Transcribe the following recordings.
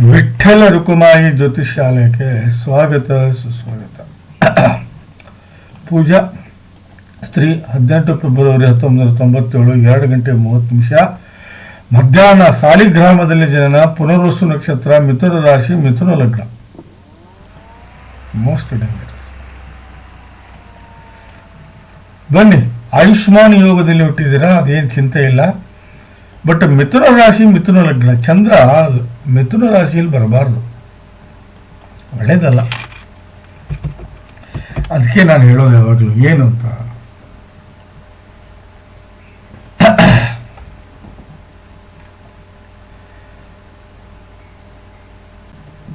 ವಿಠ್ಠಲ ರುಕುಮಾಯಿ ಜ್ಯೋತಿಷ್ಯಾಲಯಕ್ಕೆ ಸ್ವಾಗತ, ಸುಸ್ವಾಗತ. ಪೂಜಾ, ಸ್ತ್ರೀ, ಹದಿನೆಂಟು ಫೆಬ್ರವರಿ ಹತ್ತೊಂಬತ್ತು ನೂರ ತೊಂಬತ್ತೇಳು, ಎರಡು ಗಂಟೆ ಮೂವತ್ತು ನಿಮಿಷ. ಮಧ್ಯಾಹ್ನ ಸಾಲಿಗ್ರಾಮದಲ್ಲಿ ಜನನ, ಪುನರ್ವಸು ನಕ್ಷತ್ರ, ಮಿಥುನ ರಾಶಿ, ಮಿಥುನ ಲಗ್ನ. ಮೋಸ್ಟ್ ಡೇಂಜರಸ್ ಬನ್ನಿ, ಆಯುಷ್ಮಾನ್ ಯೋಗದಲ್ಲಿ ಹುಟ್ಟಿದ್ದೀರಾ? ಅದೇನು ಚಿಂತೆ ಇಲ್ಲ. ಬಟ್ ಮಿಥುನ ರಾಶಿ ಮಿಥುನ ಲಗ್ನ ಚಂದ್ರ ಮಿಥುನ ರಾಶಿಯಲ್ಲಿ ಬರಬಾರ್ದು. ಒಳ್ಳೇದಲ್ಲ. ಅದಕ್ಕೆ ನಾನು ಹೇಳೋದು ಯಾವಾಗಲೂ ಏನು ಅಂತ.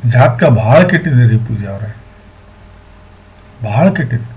ಜಾತಕ ಭಾಳ ಕೆಟ್ಟಿದೆ ರೀ ಪೂಜಾ ಅವರೇ. ಭಾಳ ಕೆಟ್ಟಿದೆ.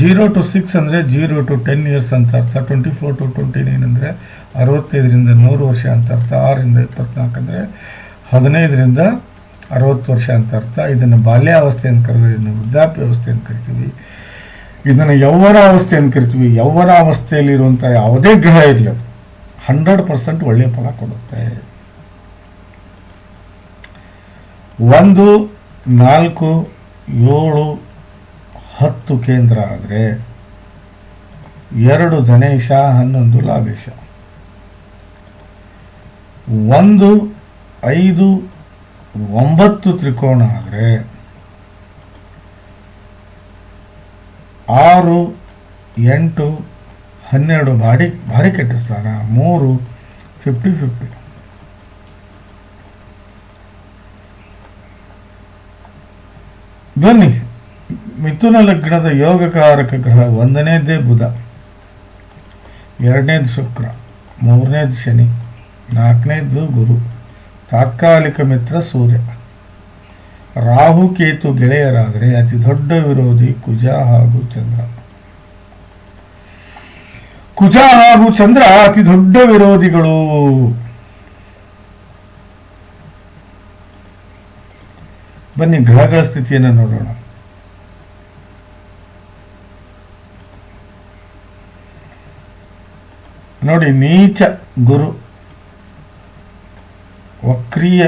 ಜೀರೋ ಟು ಸಿಕ್ಸ್ ಅಂದರೆ ಜೀರೋ ಟು ಟೆನ್ ಇಯರ್ಸ್ ಅಂತ ಅರ್ಥ twenty four to twenty nine ಅಂದರೆ ಅರವತ್ತೈದರಿಂದ ನೂರು ವರ್ಷ ಅಂತ ಅರ್ಥ, ಆರರಿಂದ ಇಪ್ಪತ್ನಾಲ್ಕು ಅಂದರೆ ಹದಿನೈದರಿಂದ ಅರವತ್ತು ವರ್ಷ ಅಂತ ಅರ್ಥ. ಇದನ್ನು ಬಾಲ್ಯಾವಸ್ಥೆ ಅಂತ ಕರೆದ್ರೆ ಇದನ್ನು ವೃದ್ಧಾಪ್ಯಾವಸ್ಥೆ ಅಂತ ಕರಿತೀವಿ. ಇದನ್ನು ಯೌವನ ಅವಸ್ಥೆ ಅಂತ ಕರಿತೀವಿ. ಯೌವನ ಅವಸ್ಥೆಯಲ್ಲಿರುವಂಥ ಯಾವುದೇ ಗ್ರಹ ಇರಲಿ ಹಂಡ್ರೆಡ್ ಪರ್ಸೆಂಟ್ ಒಳ್ಳೆಯ ಫಲ ಕೊಡುತ್ತೆ. ಒಂದು, ನಾಲ್ಕು, ಏಳು ಹತ್ತು ಕೇಂದ್ರ ಆದರೆ ಎರಡು ಧನೇಶ, ಹನ್ನೊಂದು ಲಾಭೇಶ. ಒಂದು, ಐದು, ಒಂಬತ್ತು ತ್ರಿಕೋಣ ಆದರೆ ಆರು, ಎಂಟು, ಹನ್ನೆರಡು ಭಾರಿ ಭಾರಿ ಕೆಟ್ಟ ಸ್ಥಾನ, ಮೂರು ಫಿಫ್ಟಿ ಫಿಫ್ಟಿ ಬನ್ನಿ. ಮಿಥುನ ಲಗ್ನದ ಯೋಗಕಾರಕ ಗ್ರಹ ಒಂದನೇದೇ ಬುಧ, ಎರಡನೇದು ಶುಕ್ರ, ಮೂರನೇದು ಶನಿ, ನಾಲ್ಕನೇದು ಗುರು, ತಾತ್ಕಾಲಿಕ ಮಿತ್ರ ಸೂರ್ಯ. ರಾಹು, ಕೇತು ಗೆಳೆಯರಾದರೆ ಅತಿ ದೊಡ್ಡ ವಿರೋಧಿ ಕುಜ ಹಾಗೂ ಚಂದ್ರ. ಕುಜ ಹಾಗೂ ಚಂದ್ರ ಅತಿ ದೊಡ್ಡ ವಿರೋಧಿಗಳು. ಬನ್ನಿ, ಗ್ರಹಗಳ ಸ್ಥಿತಿಯನ್ನು ನೋಡೋಣ. ನೋಡಿ, ನೀಚ ಗುರು, ವಕ್ರೀಯ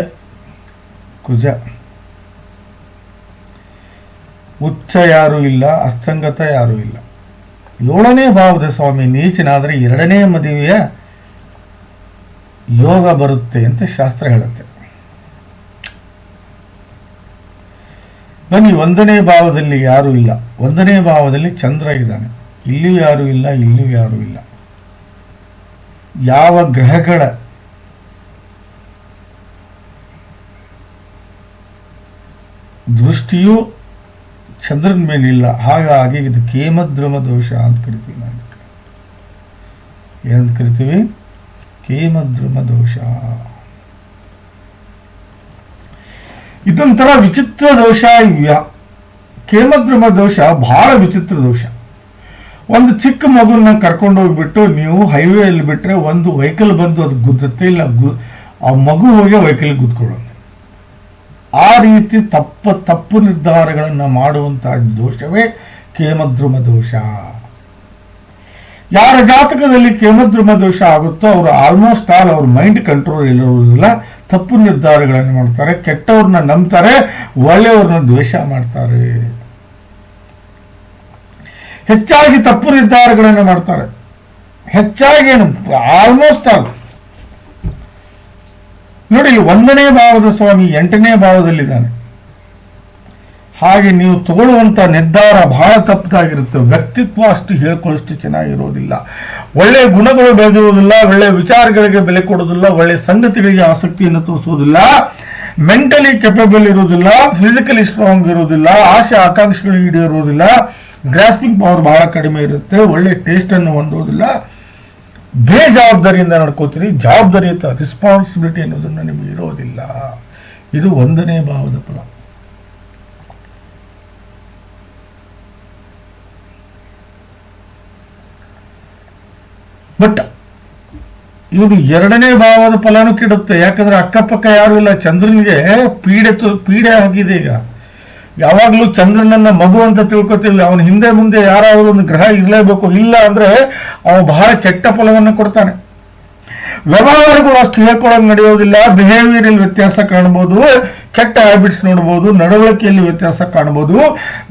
ಕುಜ. ಉಚ್ಚ ಯಾರು ಇಲ್ಲ, ಅಸ್ತಂಗತ ಯಾರು ಇಲ್ಲ. ಏಳನೇ ಭಾವದ ಸ್ವಾಮಿ, ನೀಚನಾದರೆ ಎರಡನೇ ಮದುವೆಯ ಯೋಗ ಬರುತ್ತೆ ಅಂತ ಶಾಸ್ತ್ರ ಹೇಳುತ್ತೆ. ಬನ್ನಿ, ಒಂದನೇ ಭಾವದಲ್ಲಿ ಯಾರು ಇಲ್ಲ, ಒಂದನೇ ಭಾವದಲ್ಲಿ ಚಂದ್ರ ಇದ್ದಾನೆ. ಇಲ್ಲಿಯೂ ಯಾರು ಇಲ್ಲ, ಇಲ್ಲಿಯೂ ಯಾರು ಇಲ್ಲ. ಯಾವ ಗ್ರಹಗಳ ದೃಷ್ಟಿಯೂ ಚಂದ್ರನ ಮೇಲಿಲ್ಲ. ಹಾಗಾಗಿ ಇದು ಕೇಮದ್ರಮ ದೋಷ ಅಂತ ಕರಿತೀವಿ ನಾವು. ಏನಂತ ಕರಿತೀವಿ? ಕೇಮದ್ರಮ ದೋಷ. ಇದೊಂಥರ ವಿಚಿತ್ರ ದೋಷ ಇವ್ಯಾ. ಕೇಮದ್ರಮ ದೋಷ ಬಹಳ ವಿಚಿತ್ರ ದೋಷ. ಒಂದು ಚಿಕ್ಕ ಮಗುನ ಕರ್ಕೊಂಡು ಹೋಗ್ಬಿಟ್ಟು ನೀವು ಹೈವೇಯಲ್ಲಿ ಬಿಟ್ರೆ ಒಂದು ವೆಹಿಕಲ್ ಬಂದು ಅದು ಗುದ್ದುತ್ತೆ ಇಲ್ಲ ಆ ಮಗು ಹೋಗಿ ವೆಹಿಕಲ್ ಗುದ್ಕೊಳ್ಳುತ್ತೆ ಆ ರೀತಿ ತಪ್ಪ ತಪ್ಪು ನಿರ್ಧಾರಗಳನ್ನು ಮಾಡುವಂತಹ ದೋಷವೇ ಕೇಮದ್ರುಮ ದೋಷ. ಯಾರ ಜಾತಕದಲ್ಲಿ ಕೇಮದ್ರುಮ ದೋಷ ಆಗುತ್ತೋ ಅವರು ಆಲ್ಮೋಸ್ಟ್ ಆಲ್ ಅವ್ರ ಮೈಂಡ್ ಕಂಟ್ರೋಲ್ ಇರುವುದಿಲ್ಲ. ತಪ್ಪು ನಿರ್ಧಾರಗಳನ್ನು ಮಾಡ್ತಾರೆ, ಕೆಟ್ಟವ್ರನ್ನ ನಂಬ್ತಾರೆ, ಒಳ್ಳೆಯವ್ರನ್ನ ದ್ವೇಷ ಮಾಡ್ತಾರೆ. ಹೆಚ್ಚಾಗಿ ತಪ್ಪು ನಿರ್ಧಾರಗಳನ್ನು ಮಾಡ್ತಾರೆ. ಹೆಚ್ಚಾಗಿ ಏನು ಆಲ್ಮೋಸ್ಟ್ ಆಲ್ ನೋಡಿ ಒಂದನೇ ಭಾವದ ಸ್ವಾಮಿ ಎಂಟನೇ ಭಾವದಲ್ಲಿದ್ದಾನೆ. ಹಾಗೆ ನೀವು ತಗೊಳ್ಳುವಂಥ ನಿರ್ಧಾರ ಬಹಳ ತಪ್ಪದಾಗಿರುತ್ತೆ ವ್ಯಕ್ತಿತ್ವ ಅಷ್ಟು ಹೇಳ್ಕೊಳ್ಳಷ್ಟು ಚೆನ್ನಾಗಿರೋದಿಲ್ಲ. ಒಳ್ಳೆ ಗುಣಗಳು ಬೆಳೆದಿರುವುದಿಲ್ಲ ಒಳ್ಳೆ ವಿಚಾರಗಳಿಗೆ ಬೆಲೆ ಕೊಡೋದಿಲ್ಲ, ಒಳ್ಳೆ ಸಂಗತಿಗಳಿಗೆ ಆಸಕ್ತಿಯನ್ನು ತೋರಿಸುವುದಿಲ್ಲ ಮೆಂಟಲಿ ಕೆಪಬಲ್ ಇರುವುದಿಲ್ಲ ಫಿಸಿಕಲಿ ಸ್ಟ್ರಾಂಗ್ ಇರುವುದಿಲ್ಲ ಆಸೆ ಆಕಾಂಕ್ಷೆಗಳು ಈಡೇರುವುದಿಲ್ಲ ಗ್ರಾಸ್ಪಿಂಗ್ ಪವರ್ ಬಹಳ ಕಡಿಮೆ ಇರುತ್ತೆ, ಒಳ್ಳೆ ಟೇಸ್ಟ್ ಅನ್ನು ಹೊಂದುವುದಿಲ್ಲ. ಬೇಜವಾಬ್ದಾರಿಯಿಂದ ನಡ್ಕೋತೀರಿ ಜವಾಬ್ದಾರಿಯುತ ರೆಸ್ಪಾನ್ಸಿಬಿಲಿಟಿ ಅನ್ನೋದನ್ನ ನಿಮಗೆ ಇರೋದಿಲ್ಲ. ಇದು ಒಂದನೇ ಭಾವದ ಫಲ. ಬಟ್ ಇವರು ಎರಡನೇ ಭಾವದ ಫಲನೂ ಕೆಡುತ್ತೆ. ಯಾಕಂದ್ರೆ ಅಕ್ಕಪಕ್ಕ ಯಾರು ಇಲ್ಲ, ಚಂದ್ರನಿಗೆ ಪೀಡೆ ಪೀಡೆ ಆಗಿದೆ ಈಗ. ಯಾವಾಗಲೂ ಚಂದ್ರನನ್ನ ಮಗು ಅಂತ ತಿಳ್ಕೊತೀವಿ ಅವನ ಹಿಂದೆ ಮುಂದೆ ಯಾರಾದರೂ ಒಂದು ಗ್ರಹ ಇರಲೇಬೇಕು, ಇಲ್ಲ ಅಂದ್ರೆ ಅವನು ಬಹಳ ಕೆಟ್ಟ ಫಲವನ್ನು ಕೊಡ್ತಾನೆ. ವ್ಯವಹಾರಗಳು ಅಷ್ಟು ಹೇಳ್ಕೊಳ್ಳೋದು ನಡೆಯೋದಿಲ್ಲ. ಬಿಹೇವಿಯರ್ ವ್ಯತ್ಯಾಸ ಕಾಣ್ಬೋದು. ಕೆಟ್ಟ ಹ್ಯಾಬಿಟ್ಸ್ ನೋಡ್ಬೋದು. ನಡವಳಿಕೆಯಲ್ಲಿ ವ್ಯತ್ಯಾಸ ಕಾಣ್ಬೋದು.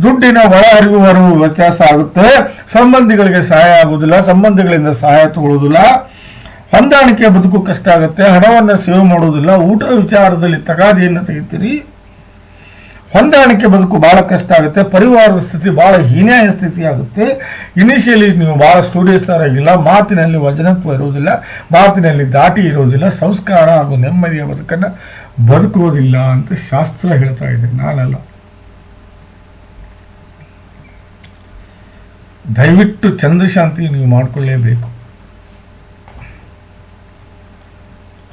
ದುಡ್ಡಿನ ಒಳ ಅರಿವು ಹರಿವು ವ್ಯತ್ಯಾಸ ಆಗುತ್ತೆ. ಸಂಬಂಧಿಗಳಿಗೆ ಸಹಾಯ ಆಗೋದಿಲ್ಲ ಸಂಬಂಧಿಗಳಿಂದ ಸಹಾಯ ತಗೊಳ್ಳೋದಿಲ್ಲ ಹೊಂದಾಣಿಕೆ ಬದುಕು ಕಷ್ಟ ಆಗುತ್ತೆ. ಹಣವನ್ನು ಸೇವ್ ಮಾಡೋದಿಲ್ಲ ಊಟ ವಿಚಾರದಲ್ಲಿ ತಗಾದಿಯನ್ನು ತೆಗಿತೀರಿ. ಹೊಂದಾಣಿಕೆ ಬದುಕು ಬಹಳ ಕಷ್ಟ ಆಗುತ್ತೆ, ಪರಿವಾರದ ಸ್ಥಿತಿ ಬಹಳ ಹೀನಾಯ ಸ್ಥಿತಿ ಆಗುತ್ತೆ ಇನಿಷಿಯಲಿ ನೀವು ಬಹಳ ಸ್ಟೂಡಿಯಸ್ ಆಗಿಲ್ಲ, ಮಾತಿನಲ್ಲಿ ವಚನತ್ವ ಇರುವುದಿಲ್ಲ, ಮಾತಿನಲ್ಲಿ ದಾಟಿ ಇರುವುದಿಲ್ಲ, ಸಂಸ್ಕಾರ ಹಾಗೂ ನೆಮ್ಮದಿಯ ಬದುಕನ್ನು ಬದುಕುವುದಿಲ್ಲ ಅಂತ ಶಾಸ್ತ್ರ ಹೇಳ್ತಾ ಇದೆ, ನಾನಲ್ಲ. ದಯವಿಟ್ಟು ಚಂದ್ರಶಾಂತಿ ನೀವು ಮಾಡಿಕೊಳ್ಳೇಬೇಕು.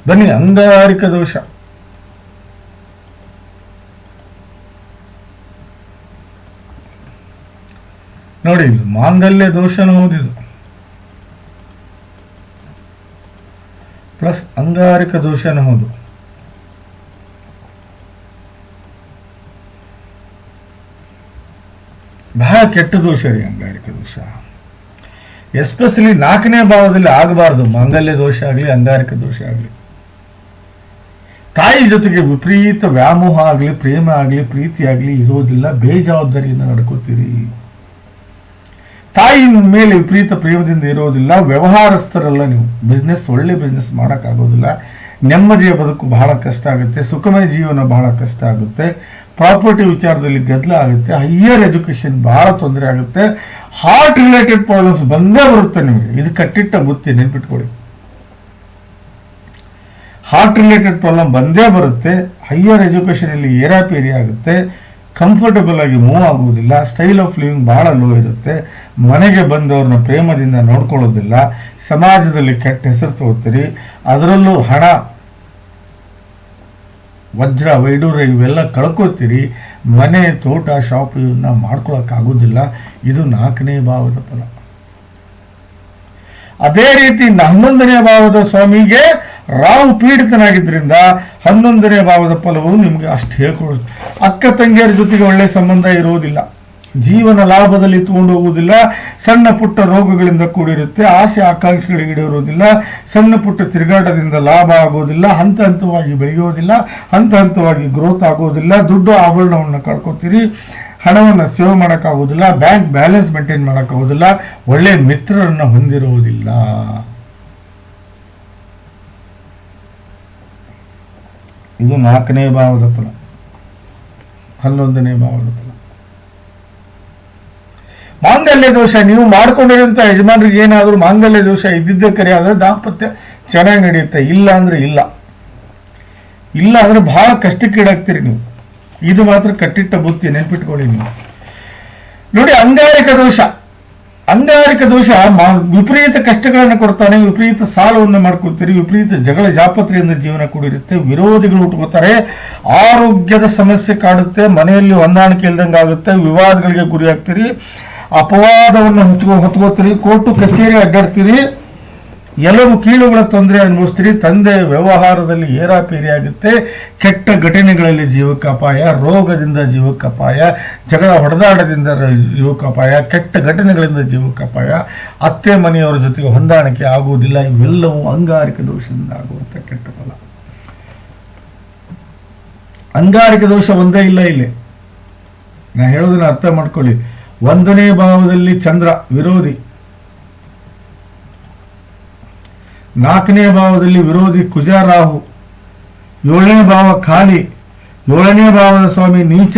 ಬನ್ನಿ ಅಂಗಾರಿಕ ದೋಷ. ನೋಡಿ ಮಾಂಗಲ್ಯ ದೋಷನೂ ಹೌದಿದು ಪ್ಲಸ್ ಅಂಗಾರಿಕ ದೋಷನೂ ಹೌದು. ಬಹಳ ಕೆಟ್ಟ ದೋಷ ರೀ ಅಂಗಾರಿಕ ದೋಷ. ಎಸ್ಪೆಷಲಿ ನಾಲ್ಕನೇ ಭಾವದಲ್ಲಿ ಆಗಬಾರದು. ಮಾಂಗಲ್ಯ ದೋಷ ಆಗಲಿ, ಅಂಗಾರಿಕ ದೋಷ ಆಗಲಿ. ತಾಯಿ ಜೊತೆಗೆ ವಿಪರೀತ ವ್ಯಾಮೋಹ ಆಗಲಿ, ಪ್ರೇಮ ಆಗಲಿ, ಪ್ರೀತಿ ಆಗಲಿ ಇರೋದಿಲ್ಲ. ಬೇಜವಾಬ್ದಾರಿಯಿಂದ ನಡ್ಕೋತೀರಿ. ತಾಯಿ ಮೇಲೆ ವಿಪರೀತ ಪ್ರೇಮದಿಂದ ಇರೋದಿಲ್ಲ, ವ್ಯವಹಾರಸ್ಥರಲ್ಲ ನೀವು ಬಿಸ್ನೆಸ್ ಒಳ್ಳೆ ಬಿಸ್ನೆಸ್ ಮಾಡೋಕ್ಕಾಗೋದಿಲ್ಲ. ನೆಮ್ಮದಿಯ ಬದುಕು ಬಹಳ ಕಷ್ಟ ಆಗುತ್ತೆ, ಸುಖಮಯ ಜೀವನ ಬಹಳ ಕಷ್ಟ ಆಗುತ್ತೆ. ಪ್ರಾಪರ್ಟಿ ವಿಚಾರದಲ್ಲಿ ಗದ್ದಲ ಆಗುತ್ತೆ ಹೈಯರ್ ಎಜುಕೇಶನ್ ಬಹಳ ತೊಂದರೆ ಆಗುತ್ತೆ. ಹಾರ್ಟ್ ರಿಲೇಟೆಡ್ ಪ್ರಾಬ್ಲಮ್ಸ್ ಬಂದೇ ಬರುತ್ತೆ ನಿಮಗೆ. ಇದು ಕಟ್ಟಿಟ್ಟ ಬುತ್ತಿ, ನೆನ್ಪಿಟ್ಕೊಳ್ಳಿ. ಹಾರ್ಟ್ ರಿಲೇಟೆಡ್ ಪ್ರಾಬ್ಲಮ್ ಬಂದೇ ಬರುತ್ತೆ ಹೈಯರ್ ಎಜುಕೇಷನ್ ಅಲ್ಲಿ ಏರಾಪೇರಿ ಆಗುತ್ತೆ ಕಂಫರ್ಟಬಲ್ ಆಗಿ ಮೂವ್ ಆಗುವುದಿಲ್ಲ ಸ್ಟೈಲ್ ಆಫ್ ಲಿವಿಂಗ್ ಬಹಳ ಲೋ ಇರುತ್ತೆ. ಮನೆಗೆ ಬಂದವ್ರನ್ನ ಪ್ರೇಮದಿಂದ ನೋಡ್ಕೊಳ್ಳೋದಿಲ್ಲ, ಸಮಾಜದಲ್ಲಿ ಕೆಟ್ಟ ಹೆಸರು ತಗೋತೀರಿ, ಅದರಲ್ಲೂ ಹಣ, ವಜ್ರ, ವೈಡೂರ ಇವೆಲ್ಲ ಕಳ್ಕೊತೀರಿ, ಮನೆ, ತೋಟ ಶಾಪ್ ಇವನ್ನ ಮಾಡ್ಕೊಳಕ್ಕಾಗೋದಿಲ್ಲ. ಇದು ನಾಲ್ಕನೇ ಭಾವದ ಫಲ. ಅದೇ ರೀತಿ ಹನ್ನೊಂದನೇ ಭಾವದ ಸ್ವಾಮಿಗೆ ರಾಹು ಪೀಡಿತನಾಗಿದ್ದರಿಂದ ಹನ್ನೊಂದನೇ ಭಾವದ ಫಲವು ನಿಮಗೆ ಅಷ್ಟು ಹೇಳ್ಕೊಡುತ್ತೆ. ಅಕ್ಕ ತಂಗಿಯರ ಜೊತೆಗೆ ಒಳ್ಳೆ ಸಂಬಂಧ ಇರುವುದಿಲ್ಲ ಜೀವನ ಲಾಭದಲ್ಲಿ ತಗೊಂಡು ಹೋಗುವುದಿಲ್ಲ, ಸಣ್ಣ ಪುಟ್ಟ ರೋಗಗಳಿಂದ ಕೂಡಿರುತ್ತೆ, ಆಸೆ ಆಕಾಂಕ್ಷೆಗಳಿಗೆ ಈಡೇರುವುದಿಲ್ಲ, ಸಣ್ಣ ಪುಟ್ಟ ತಿರುಗಾಟದಿಂದ ಲಾಭ ಆಗೋದಿಲ್ಲ ಹಂತ ಹಂತವಾಗಿ ಬೆಳೆಯೋದಿಲ್ಲ ಹಂತ ಹಂತವಾಗಿ ಗ್ರೋತ್ ಆಗೋದಿಲ್ಲ ದುಡ್ಡು ಆಭರಣವನ್ನು ಕಳ್ಕೊತೀರಿ, ಹಣವನ್ನು ಸೇವ್ ಮಾಡೋಕ್ಕಾಗೋದಿಲ್ಲ ಬ್ಯಾಂಕ್ ಬ್ಯಾಲೆನ್ಸ್ ಮೇಂಟೈನ್ ಮಾಡೋಕ್ಕಾಗೋದಿಲ್ಲ ಒಳ್ಳೆ ಮಿತ್ರರನ್ನು ಹೊಂದಿರುವುದಿಲ್ಲ. ಇದು ನಾಲ್ಕನೇ ಭಾವದ ಫಲ, ಹನ್ನೊಂದನೇ ಭಾವದ ಫಲ. ಮಾಂಗಲ್ಯ ದೋಷ ನೀವು ಮಾಡ್ಕೊಂಡಿರುವಂತ ಯಜಮಾನರಿಗೆ ಏನಾದರೂ ಮಾಂಗಲ್ಯ ದೋಷ ಇದ್ದಿದ್ದೇ ಕರೆ, ಆದ್ರೆ ದಾಂಪತ್ಯ ಚೆನ್ನಾಗಿ ನಡೆಯುತ್ತೆ. ಇಲ್ಲ ಅಂದ್ರೆ ಇಲ್ಲ. ಇಲ್ಲ ಅಂದ್ರೆ ಬಹಳ ಕಷ್ಟಕ್ಕೀಡಾಗ್ತೀರಿ ನೀವು. ಇದು ಮಾತ್ರ ಕಟ್ಟಿಟ್ಟ ಬುತ್ತಿ, ನೆನ್ಪಿಟ್ಕೊಳ್ಳಿ ನೀವು. ನೋಡಿ, ಅಂಗಾರಿಕ ದೋಷ. ಅಂಗಾರಿಕ ದೋಷ ವಿಪರೀತ ಕಷ್ಟಗಳನ್ನು ಕೊಡ್ತಾನೆ, ವಿಪರೀತ ಸಾಲವನ್ನು ಮಾಡ್ಕೊಳ್ತೀರಿ, ವಿಪರೀತ ಜಗಳ ಜಾಪತ್ರೆಯಿಂದ ಜೀವನ ಕೂಡಿರುತ್ತೆ, ವಿರೋಧಿಗಳು ಉಟ್ಕೋತಾರೆ ಆರೋಗ್ಯದ ಸಮಸ್ಯೆ ಕಾಡುತ್ತೆ, ಮನೆಯಲ್ಲಿ ಹೊಂದಾಣಿಕೆ ಇಲ್ದಂಗೆ ಆಗುತ್ತೆ ವಿವಾದಗಳಿಗೆ ಗುರಿ ಆಗ್ತೀರಿ ಅಪವಾದವನ್ನು ಹೊತ್ಕೋ ಹೊತ್ಕೋತೀರಿ, ಕೋರ್ಟು ಕಚೇರಿ ಅಡ್ಡಾಡ್ತೀರಿ, ಎಲ್ಲರೂ ಕೀಳುಗಳ ತೊಂದರೆ ಅನುಭವಿಸ್ತೀರಿ, ತಂದೆ ವ್ಯವಹಾರದಲ್ಲಿ ಏರಾಪೇರಿ ಆಗುತ್ತೆ ಕೆಟ್ಟ ಘಟನೆಗಳಲ್ಲಿ ಜೀವಕ್ಕೆ ಅಪಾಯ ರೋಗದಿಂದ ಜೀವಕ್ಕೆ ಅಪಾಯ ಜಗಳ ಹೊಡೆದಾಡದಿಂದ ಜೀವಕ್ಕೆ ಅಪಾಯ ಕೆಟ್ಟ ಘಟನೆಗಳಿಂದ ಜೀವಕ್ಕೆ ಅಪಾಯ ಅತ್ತೆ ಮನೆಯವರ ಜೊತೆಗೆ ಹೊಂದಾಣಿಕೆ ಆಗುವುದಿಲ್ಲ, ಇವೆಲ್ಲವೂ ಅಂಗಾರಿಕ ದೋಷದಿಂದ ಆಗುವಂಥ ಕೆಟ್ಟ ಫಲ. ಅಂಗಾರಿಕ ದೋಷ ಒಂದೇ ಇಲ್ಲ ಇಲ್ಲಿ. ನಾ ಹೇಳೋದನ್ನ ಅರ್ಥ ಮಾಡ್ಕೊಳ್ಳಿ. ಒಂದನೇ ಭಾವದಲ್ಲಿ ಚಂದ್ರ ವಿರೋಧಿ. ನಾಲ್ಕನೇ ಭಾವದಲ್ಲಿ ವಿರೋಧಿ ಕುಜ ರಾಹು ಏಳನೇ ಭಾವ ಖಾಲಿ. ಏಳನೇ ಭಾವದ ಸ್ವಾಮಿ ನೀಚ.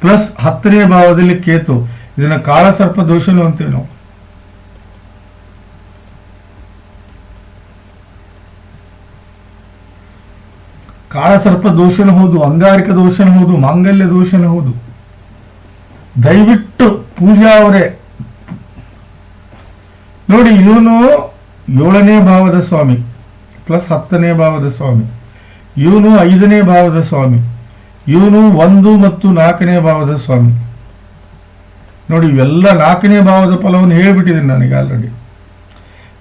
ಪ್ಲಸ್ ಹತ್ತನೇ ಭಾವದಲ್ಲಿ ಕೇತು. ಇದನ್ನ ಕಾಳಸರ್ಪ ದೋಷನು ಅಂತೀವಿ ನಾವು. ಕಾಳಸರ್ಪ ದೋಷನ ಹೌದು, ಅಂಗಾರಿಕ ದೋಷನ ಹೌದು, ಮಾಂಗಲ್ಯ ದೋಷನ ಹೌದು. ದಯವಿಟ್ಟು ಪೂಜಾ ಅವರೇ. ನೋಡಿ, ಇವನು ಏಳನೇ ಭಾವದ ಸ್ವಾಮಿ ಪ್ಲಸ್ ಹತ್ತನೇ ಭಾವದ ಸ್ವಾಮಿ, ಇವನು ಐದನೇ ಭಾವದ ಸ್ವಾಮಿ, ಇವನು ಒಂದು ಮತ್ತು ನಾಲ್ಕನೇ ಭಾವದ ಸ್ವಾಮಿ. ನೋಡಿ, ಇವೆಲ್ಲ ನಾಲ್ಕನೇ ಭಾವದ ಫಲವನ್ನು ಹೇಳಿಬಿಟ್ಟಿದ್ದೀನಿ ನನಗೆ ಆಲ್ರೆಡಿ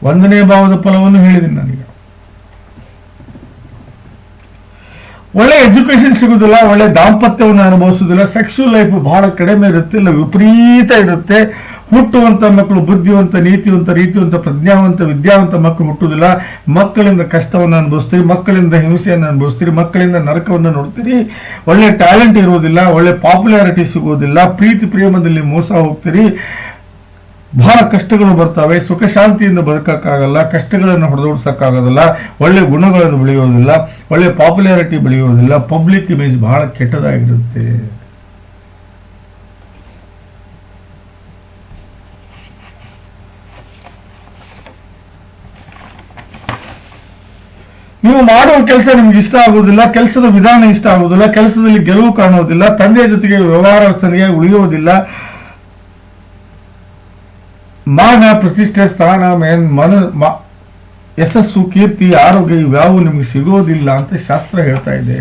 ಒಂದನೇ ಭಾವದ ಫಲವನ್ನು ಹೇಳಿದ್ದೀನಿ ನನಗೆ. ಒಳ್ಳೆ ಎಜುಕೇಶನ್ ಸಿಗುದಿಲ್ಲ, ಒಳ್ಳೆ ದಾಂಪತ್ಯವನ್ನು ಅನುಭವಿಸೋದಿಲ್ಲ ಸೆಕ್ಸುವಲ್ ಲೈಫ್ ಬಹಳ ಕಡಿಮೆ ಇರುತ್ತೆ, ಇಲ್ಲ ವಿಪರೀತ ಇರುತ್ತೆ. ಹುಟ್ಟುವಂಥ ಮಕ್ಕಳು, ಬುದ್ಧಿವಂತ, ನೀತಿವಂತ, ರೀತಿವಂತ, ಪ್ರಜ್ಞಾವಂತ, ವಿದ್ಯಾವಂತ ಮಕ್ಕಳು ಹುಟ್ಟುವುದಿಲ್ಲ ಮಕ್ಕಳಿಂದ ಕಷ್ಟವನ್ನು ಅನುಭವಿಸ್ತೀರಿ, ಮಕ್ಕಳಿಂದ ಹಿಂಸೆಯನ್ನು ಅನುಭವಿಸ್ತೀರಿ, ಮಕ್ಕಳಿಂದ ನರಕವನ್ನು ನೋಡ್ತೀರಿ. ಒಳ್ಳೆ ಟ್ಯಾಲೆಂಟ್ ಇರುವುದಿಲ್ಲ, ಒಳ್ಳೆ ಪಾಪ್ಯುಲಾರಿಟಿ ಸಿಗುವುದಿಲ್ಲ, ಪ್ರೀತಿ ಪ್ರೇಮದಲ್ಲಿ ಮೋಸ ಹೋಗ್ತೀರಿ. ಬಹಳ ಕಷ್ಟಗಳು ಬರ್ತವೆ, ಸುಖ ಶಾಂತಿಯಿಂದ ಬದುಕಕ್ಕಾಗಲ್ಲ, ಕಷ್ಟಗಳನ್ನು ಹೊಡೆದೋಡ್ಸಕ್ಕಾಗೋದಿಲ್ಲ ಒಳ್ಳೆ ಗುಣಗಳನ್ನು ಬೆಳೆಯೋದಿಲ್ಲ, ಒಳ್ಳೆ ಪಾಪ್ಯುಲಾರಿಟಿ ಬೆಳೆಯೋದಿಲ್ಲ ಪಬ್ಲಿಕ್ ಇಮೇಜ್ ಬಹಳ ಕೆಟ್ಟದಾಗಿರುತ್ತೆ. ನೀವು ಮಾಡುವ ಕೆಲಸ ನಿಮ್ಗೆ ಇಷ್ಟ ಆಗುವುದಿಲ್ಲ, ಕೆಲಸದ ವಿಧಾನ ಇಷ್ಟ ಆಗುವುದಿಲ್ಲ, ಕೆಲಸದಲ್ಲಿ ಗೆಲುವು ಕಾಣುವುದಿಲ್ಲ, ತಂದೆಯ ಜೊತೆಗೆ ವ್ಯವಹಾರ ಸರಿಯಾಗಿ ಉಳಿಯುವುದಿಲ್ಲ ಮಾನ ಪ್ರತಿಷ್ಠೆ ಸ್ಥಾನ ಮೇನ್ ಮನ ಯಶಸ್ಸು, ಕೀರ್ತಿ, ಆರೋಗ್ಯ ಇವ್ಯಾವು ನಿಮಗೆ ಸಿಗೋದಿಲ್ಲ ಅಂತ ಶಾಸ್ತ್ರ ಹೇಳ್ತಾ ಇದೆ.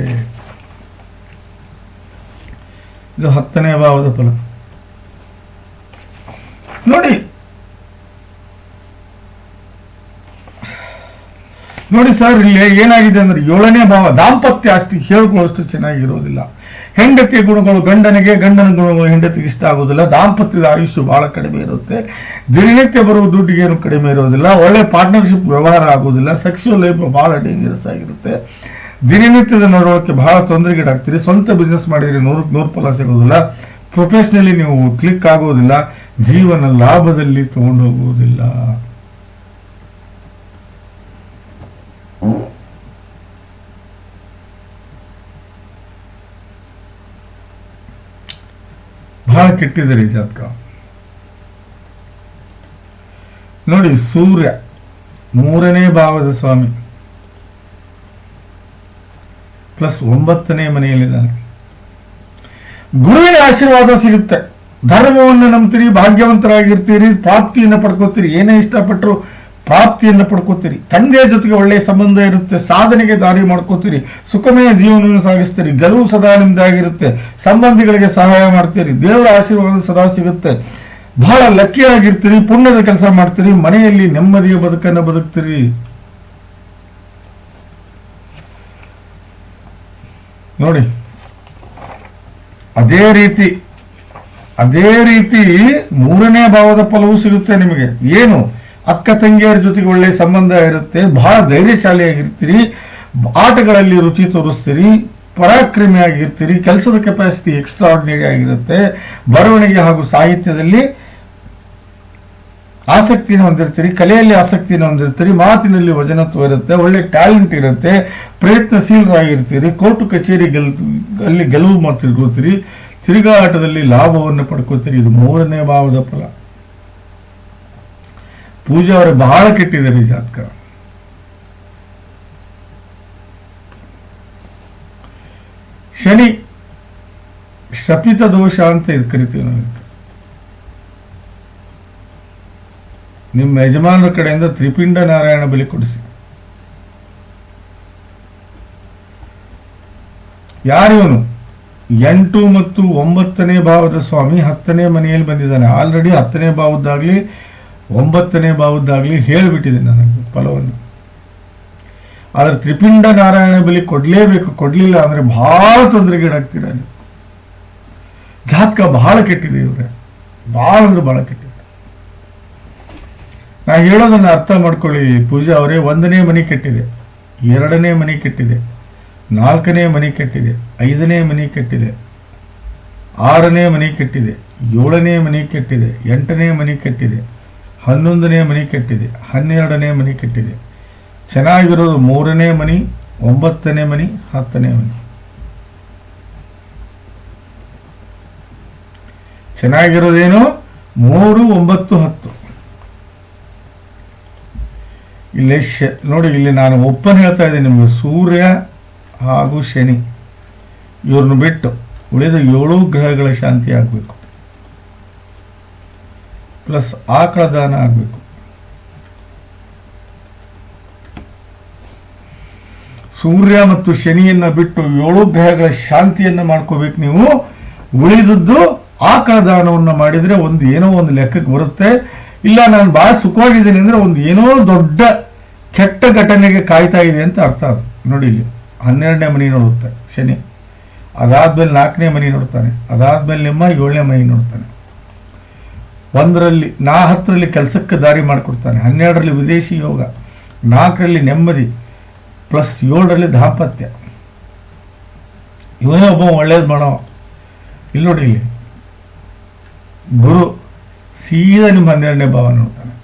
ಇದು ಹತ್ತನೇ ಭಾವದ ಫಲ. ನೋಡಿ. ನೋಡಿ ಸರ್, ಇಲ್ಲಿ ಏನಾಗಿದೆ ಅಂದ್ರೆ ಏಳನೇ ಭಾವ, ದಾಂಪತ್ಯ ಅಷ್ಟು ಹೇಳ್ಕೊಳ್ಳೋಷ್ಟು ಚೆನ್ನಾಗಿರೋದಿಲ್ಲ. ಹೆಂಡತಿಯ ಗುಣಗಳು ಗಂಡನಿಗೆ, ಗಂಡನ ಗುಣಗಳು ಹೆಂಡತಿಗೆ ಇಷ್ಟ ಆಗೋದಿಲ್ಲ ದಾಂಪತ್ಯದ ಆಯುಷ್ಯ ಬಹಳ ಕಡಿಮೆ ಇರುತ್ತೆ. ದಿನನಿತ್ಯ ಬರುವ ದುಡ್ಡಿಗೆ ಏನು ಕಡಿಮೆ ಇರೋದಿಲ್ಲ. ಒಳ್ಳೆ ಪಾರ್ಟ್ನರ್ಶಿಪ್ ವ್ಯವಹಾರ ಆಗೋದಿಲ್ಲ ಸೆಕ್ಸುವಲ್ ಲೈಫ್ ಬಹಳ ಡೇಂಜರಸ್ ಆಗಿರುತ್ತೆ. ದಿನನಿತ್ಯದ ನೋಡೋಕೆ ಬಹಳ ತೊಂದರೆಗೀಡಾಗ್ತೀರಿ ಸ್ವಂತ ಬಿಸ್ನೆಸ್ ಮಾಡಿದ್ರೆ ನೂರಕ್ಕೆ ನೂರು ಫಲ ಸಿಗೋದಿಲ್ಲ ಪ್ರೊಫೆಷ್ನಲಿ ನೀವು ಕ್ಲಿಕ್ ಆಗೋದಿಲ್ಲ ಜೀವನ ಲಾಭದಲ್ಲಿ ತಗೊಂಡು ಬಹಳ ಕೆಟ್ಟಿದೆ ರೀ ಜಾತಕ. ನೋಡಿ, ಸೂರ್ಯ, ಮೂರನೇ ಭಾವದ ಸ್ವಾಮಿ. ಪ್ಲಸ್ ಒಂಬತ್ತನೇ ಮನೆಯಲ್ಲಿದ್ದಾನೆ. ಗುರುವಿನ ಆಶೀರ್ವಾದ ಸಿಗುತ್ತೆ. ಧರ್ಮವನ್ನು ನಂಬ್ತೀರಿ, ಭಾಗ್ಯವಂತರಾಗಿರ್ತೀರಿ, ಪ್ರಾಪ್ತಿಯನ್ನು ಪಡ್ಕೋತೀರಿ, ಏನೇ ಇಷ್ಟಪಟ್ಟರು ಪ್ರಾಪ್ತಿಯನ್ನು ಪಡ್ಕೋತೀರಿ. ತಂದೆಯ ಜೊತೆಗೆ ಒಳ್ಳೆಯ ಸಂಬಂಧ ಇರುತ್ತೆ, ಸಾಧನೆಗೆ ದಾರಿ ಮಾಡ್ಕೋತೀರಿ. ಸುಖಮಯ ಜೀವನವನ್ನು ಸಾಗಿಸ್ತೀರಿ. ಗೆಲುವು ಸದಾ ನಿಮ್ದಾಗಿರುತ್ತೆ. ಸಂಬಂಧಿಗಳಿಗೆ ಸಹಾಯ ಮಾಡ್ತೀರಿ. ದೇವರ ಆಶೀರ್ವಾದ ಸದಾ ಸಿಗುತ್ತೆ. ಬಹಳ ಲಕ್ಕಿ ಆಗಿರ್ತೀರಿ ಪುಣ್ಯದ ಕೆಲಸ ಮಾಡ್ತೀರಿ. ಮನೆಯಲ್ಲಿ ನೆಮ್ಮದಿಯ ಬದುಕನ್ನು ಬದುಕ್ತೀರಿ. ನೋಡಿ, ಅದೇ ರೀತಿ ಅದೇ ರೀತಿ ಮೂರನೇ ಭಾವದ ಫಲವೂ ಸಿಗುತ್ತೆ ನಿಮಗೆ. ಏನು? ಅಕ್ಕ ತಂಗಿಯರ ಜೊತೆಗೆ ಒಳ್ಳೆ ಸಂಬಂಧ ಇರುತ್ತೆ, ಬಹಳ ಧೈರ್ಯಶಾಲಿಯಾಗಿರ್ತೀರಿ, ಆಟಗಳಲ್ಲಿ ರುಚಿ ತೋರಿಸ್ತೀರಿ ಪರಾಕ್ರಮಿ ಆಗಿರ್ತೀರಿ ಕೆಲಸದ ಕೆಪಾಸಿಟಿ ಎಕ್ಸ್ಟ್ರಾ ಆರ್ಡಿನರಿ ಆಗಿರುತ್ತೆ, ಬರವಣಿಗೆ ಹಾಗೂ ಸಾಹಿತ್ಯದಲ್ಲಿ ಆಸಕ್ತಿಯನ್ನು ಹೊಂದಿರ್ತೀರಿ, ಕಲೆಯಲ್ಲಿ ಆಸಕ್ತಿಯನ್ನು ಹೊಂದಿರ್ತೀರಿ, ಮಾತಿನಲ್ಲಿ ವಚನತ್ವ ಇರುತ್ತೆ, ಒಳ್ಳೆ ಟ್ಯಾಲೆಂಟ್ ಇರುತ್ತೆ, ಪ್ರಯತ್ನಶೀಲರಾಗಿರ್ತೀರಿ ಕೋರ್ಟು ಕಚೇರಿ ಗೆಲ್, ಅಲ್ಲಿ ಗೆಲುವು ಮಾಡ್ತಿರ್ಕೋತೀರಿ ತಿರುಗಾಟದಲ್ಲಿ ಲಾಭವನ್ನು ಪಡ್ಕೋತೀರಿ ಇದು ಮೂರನೇ ಭಾವದ ಫಲ. ಪೂಜೆ ಅವರು ಬಹಳ ಕೆಟ್ಟಿದ್ದಾರೆ ಈ ಜಾತಕ ಶನಿ, ಶಪಿತ ದೋಷ ಅಂತ ಇದು ಕರಿತೀವಿ ನಾವು ನಿಮ್ಮ ಯಜಮಾನರ ಕಡೆಯಿಂದ ತ್ರಿಪಿಂಡ ನಾರಾಯಣ ಬಲಿ ಕೊಡಿಸಿ. ಯಾರಿವನು? ಎಂಟು ಮತ್ತು ಒಂಬತ್ತನೇ ಭಾವದ ಸ್ವಾಮಿ ಹತ್ತನೇ ಮನೆಯಲ್ಲಿ ಬಂದಿದ್ದಾನೆ. ಆಲ್ರೆಡಿ ಹತ್ತನೇ ಭಾವದ್ದಾಗ್ಲಿ ಒಂಬತ್ತನೇ ಭಾವದ್ದಾಗಲಿ ಹೇಳಿಬಿಟ್ಟಿದೆ ನನಗೆ ಫಲವನ್ನು. ಆದರೆ ತ್ರಿಪಿಂಡ ನಾರಾಯಣ ಬಲಿ ಕೊಡಲೇಬೇಕು, ಕೊಡಲಿಲ್ಲ ಅಂದ್ರೆ ಭಾಳ ತೊಂದರೆಗೀಡಾಗ್ತೀರ ನೀವು ಜಾತಕ ಬಹಳ ಕೆಟ್ಟಿದೆ ಇವ್ರೆ. ಭಾಳ ಅಂದ್ರೆ ಭಾಳ ಕೆಟ್ಟಿದೆ. ನಾ ಹೇಳೋದನ್ನ ಅರ್ಥ ಮಾಡ್ಕೊಳ್ಳಿ, ಪೂಜಾ ಅವರೇ, ಒಂದನೇ ಮನೆ ಕೆಟ್ಟಿದೆ, ಎರಡನೇ ಮನೆ ಕೆಟ್ಟಿದೆ, ನಾಲ್ಕನೇ ಮನೆ ಕೆಟ್ಟಿದೆ, ಐದನೇ ಮನೆ ಕೆಟ್ಟಿದೆ, ಆರನೇ ಮನೆ ಕೆಟ್ಟಿದೆ, ಏಳನೇ ಮನೆ ಕೆಟ್ಟಿದೆ, ಎಂಟನೇ ಮನೆ ಕೆಟ್ಟಿದೆ ಹನ್ನೊಂದನೇ ಮನೆ ಕೆಟ್ಟಿದೆ, ಹನ್ನೆರಡನೇ ಮನೆ ಕೆಟ್ಟಿದೆ. ಚೆನ್ನಾಗಿರೋದು ಮೂರನೇ ಮನೆ, ಒಂಬತ್ತನೇ ಮನೆ, ಹತ್ತನೇ ಮನೆ. ಚೆನ್ನಾಗಿರೋದೇನು? ಮೂರು, ಒಂಬತ್ತು, ಹತ್ತು. ಇಲ್ಲಿ ಶ, ನೋಡಿ, ಇಲ್ಲಿ ನಾನು ಒಪ್ಪನ್ ಹೇಳ್ತಾ ಇದ್ದೀನಿ ನಿಮಗೆ, ಸೂರ್ಯ ಹಾಗೂ ಶನಿ. ಇವ್ರನ್ನ ಬಿಟ್ಟು ಉಳಿದ ಏಳು ಗ್ರಹಗಳ ಶಾಂತಿ ಆಗಬೇಕು. ಪ್ಲಸ್ ಆಕಳ ದಾನ ಆಗಬೇಕು. ಸೂರ್ಯ ಮತ್ತು ಶನಿಯನ್ನ ಬಿಟ್ಟು ಏಳು ಗ್ರಹಗಳ ಶಾಂತಿಯನ್ನ ಮಾಡ್ಕೋಬೇಕು ನೀವು. ಉಳಿದದ್ದು ಆಕಳ ದಾನವನ್ನು ಮಾಡಿದ್ರೆ ಒಂದು ಏನೋ ಒಂದು ಲೆಕ್ಕಕ್ಕೆ ಬರುತ್ತೆ. ಇಲ್ಲ, ನಾನು ಬಹಳ ಸುಖವಾಗಿದ್ದೀನಿ ಅಂದ್ರೆ ಒಂದು ಏನೋ ದೊಡ್ಡ ಕೆಟ್ಟ ಘಟನೆಗೆ ಕಾಯ್ತಾ ಇದೆ ಅಂತ ಅರ್ಥ ಅದು ನೋಡಿ ಇಲ್ಲಿ, ಹನ್ನೆರಡನೇ ಮನೆ ನೋಡುತ್ತೆ ಶನಿ. ಅದಾದ್ಮೇಲೆ ನಾಲ್ಕನೇ ಮನೆ ನೋಡ್ತಾನೆ. ಅದಾದ್ಮೇಲೆ ನಿಮ್ಮ ಏಳನೇ ಮನೆ ನೋಡ್ತಾನೆ. ಒಂದರಲ್ಲಿ, ನಾ ಹತ್ತರಲ್ಲಿ ಕೆಲಸಕ್ಕೆ ದಾರಿ ಮಾಡಿಕೊಡ್ತಾನೆ, ಹನ್ನೆರಡರಲ್ಲಿ ವಿದೇಶಿ ಯೋಗ, ನಾಲ್ಕರಲ್ಲಿ ನೆಮ್ಮದಿ, ಪ್ಲಸ್ ಏಳರಲ್ಲಿ ದಾಂಪತ್ಯ. ಇವನೇ ಒಬ್ಬ ಒಳ್ಳೇದು ಮಾಡೋ. ಇಲ್ಲಿ ನೋಡಿ ಇಲ್ಲಿ. ಗುರು ಸೀದಾ ನಿಮ್ಮ ಹನ್ನೆರಡನೇ ಭಾವ ನೋಡ್ತಾನೆ.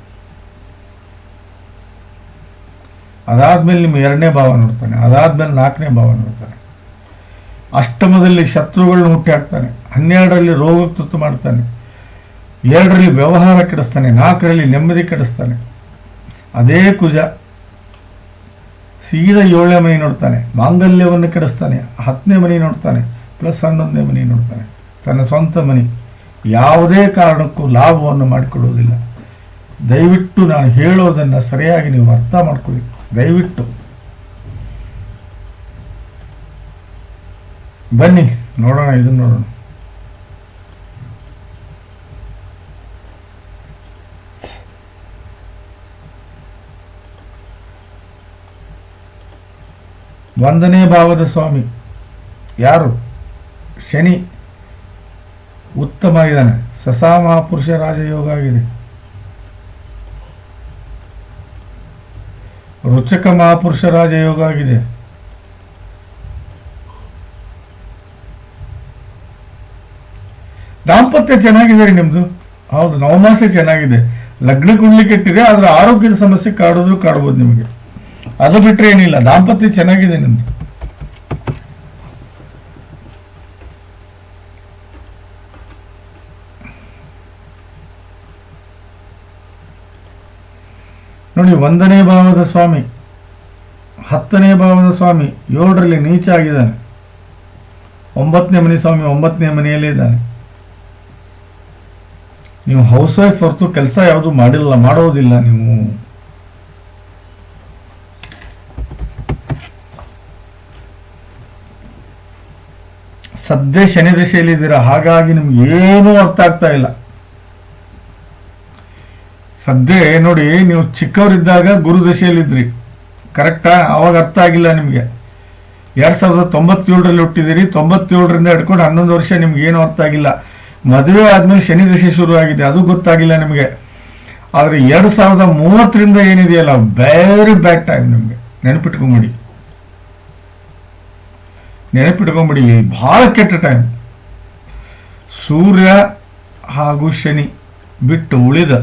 ಅದಾದ್ಮೇಲೆ ನಿಮ್ಮ ಎರಡನೇ ಭಾವ ನೋಡ್ತಾನೆ. ಅದಾದ್ಮೇಲೆ ನಾಲ್ಕನೇ ಭಾವ ನೋಡ್ತಾನೆ. ಅಷ್ಟಮದಲ್ಲಿ ಶತ್ರುಗಳನ್ನ ಹುಟ್ಟಿ ಹಾಕ್ತಾನೆ. ಹನ್ನೆರಡರಲ್ಲಿ ರೋಗ ತುತ್ತು ಮಾಡ್ತಾನೆ. ಎರಡರಲ್ಲಿ ವ್ಯವಹಾರ ಕೆಡಿಸ್ತಾನೆ, ನಾಲ್ಕರಲ್ಲಿ ನೆಮ್ಮದಿ ಕೆಡಿಸ್ತಾನೆ. ಅದೇ ಕುಜ. ಸೀದಾ ಏಳನೇ ಮನೆ ನೋಡ್ತಾನೆ, ಮಾಂಗಲ್ಯವನ್ನು ಕೆಡಿಸ್ತಾನೆ, ಹತ್ತನೇ ಮನೆ ನೋಡ್ತಾನೆ, ಪ್ಲಸ್ ಹನ್ನೊಂದನೇ ಮನೆ ನೋಡ್ತಾನೆ, ತನ್ನ ಸ್ವಂತ ಮನೆ. ಯಾವುದೇ ಕಾರಣಕ್ಕೂ ಲಾಭವನ್ನು ಮಾಡಿಕೊಡುವುದಿಲ್ಲ. ದಯವಿಟ್ಟು ನಾನು ಹೇಳೋದನ್ನು ಸರಿಯಾಗಿ ನೀವು ಅರ್ಥ ಮಾಡ್ಕೊಳ್ಳಿ. ದಯವಿಟ್ಟು. ಬನ್ನಿ, ನೋಡೋಣ, ಇದನ್ನು ನೋಡೋಣ. ಒಂದನೇ ಭಾವದ ಸ್ವಾಮಿ. ಯಾರು? ಶನಿ. ಉತ್ತಮ ಇದ್ದಾನೆ ಸಸಾ ಮಹಾಪುರುಷ ರಾಜಯೋಗ ಆಗಿದೆ ರುಚಕ ಮಹಾಪುರುಷ ರಾಜಯೋಗ ಆಗಿದೆ ದಾಂಪತ್ಯ ಚೆನ್ನಾಗಿದೆ ರೀ ನಿಮ್ದು? ಹೌದು, ನವಮಾಸ ಚೆನ್ನಾಗಿದೆ. ಲಗ್ನ ಕುಂಡ್ಲಿಕ್ಕೆ ಇಟ್ಟಿದೆ ಆದ್ರೆ ಆರೋಗ್ಯದ ಸಮಸ್ಯೆ ಕಾಡೋದು ಕಾಡ್ಬೋದು ನಿಮಗೆ. ಅದು ಬಿಟ್ಟರೆ ಏನಿಲ್ಲ. ದಾಂಪತ್ಯ ಚೆನ್ನಾಗಿದೆ ನಿಮ್ದು. ನೋಡಿ, ಒಂದನೇ ಭಾವದ ಸ್ವಾಮಿ, ಹತ್ತನೇ ಭಾವದ ಸ್ವಾಮಿ ಏಳರಲ್ಲಿ ನೀಚ ಆಗಿದ್ದಾನೆ. ಒಂಬತ್ತನೇ ಮನೆ ಸ್ವಾಮಿ ಒಂಬತ್ತನೇ ಮನೆಯಲ್ಲೇ ಇದ್ದಾನೆ. ನೀವು ಹೌಸ್ ವೈಫ್ ಹೊರತು ಕೆಲಸ ಯಾವುದು ಮಾಡಿಲ್ಲ, ಮಾಡೋದಿಲ್ಲ ನೀವು. ಸದ್ಯ ಶನಿ ದಶೆಯಲ್ಲಿ ಇದ್ದೀರಾ? ಹಾಗಾಗಿ ನಿಮ್ಗೆ ಏನೂ ಅರ್ಥ ಆಗ್ತಾ ಇಲ್ಲ. ಸದ್ಯ ನೋಡಿ, ನೀವು ಚಿಕ್ಕವರಿದ್ದಾಗ ಗುರು ದಶೆಯಲ್ಲಿದ್ರಿ ಕರೆಕ್ಟಾ ಅವಾಗ ಅರ್ಥ ಆಗಿಲ್ಲ ನಿಮಗೆ. ಎರಡು ಸಾವಿರದ ತೊಂಬತ್ತೇಳರಲ್ಲಿ ಹುಟ್ಟಿದಿರಿ ತೊಂಬತ್ತೇಳರಿಂದ ಹಿಡ್ಕೊಂಡು ಹನ್ನೊಂದು ವರ್ಷ ನಿಮ್ಗೆ ಏನು ಅರ್ಥ ಆಗಿಲ್ಲ. ಮದುವೆ ಆದಮೇಲೆ ಶನಿ ದಶೆ ಶುರು ಆಗಿದೆ. ಅದು ಗೊತ್ತಾಗಿಲ್ಲ ನಿಮಗೆ. ಆದರೆ ಎರಡು ಸಾವಿರದ ಮೂವತ್ತರಿಂದ ಏನಿದೆಯಲ್ಲ ವೆರಿ ಬ್ಯಾಡ್ ಟೈಮ್ ನಿಮಗೆ. ನೆನಪಿಟ್ಕೊಂಬಿಡಿ. ನೆನಪಿಟ್ಕೊಂಬಿಡಿ ಬಹಳ ಕೆಟ್ಟ ಟೈಮ್ ಸೂರ್ಯ ಹಾಗೂ ಶನಿ ಬಿಟ್ಟು ಉಳಿದ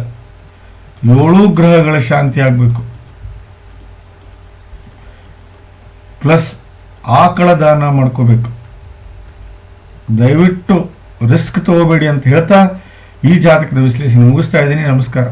ಏಳು ಗ್ರಹಗಳ ಶಾಂತಿ ಆಗಬೇಕು. ಪ್ಲಸ್ ಆಕಳ ದಾನ ಮಾಡ್ಕೋಬೇಕು. ದಯವಿಟ್ಟು ರಿಸ್ಕ್ ತಗೋಬೇಡಿ ಅಂತ ಹೇಳ್ತಾ ಈ ಜಾತಕದ ವಿಶ್ಲೇಷಣೆ ಮುಗಿಸ್ತಾ ಇದ್ದೀನಿ. ನಮಸ್ಕಾರ.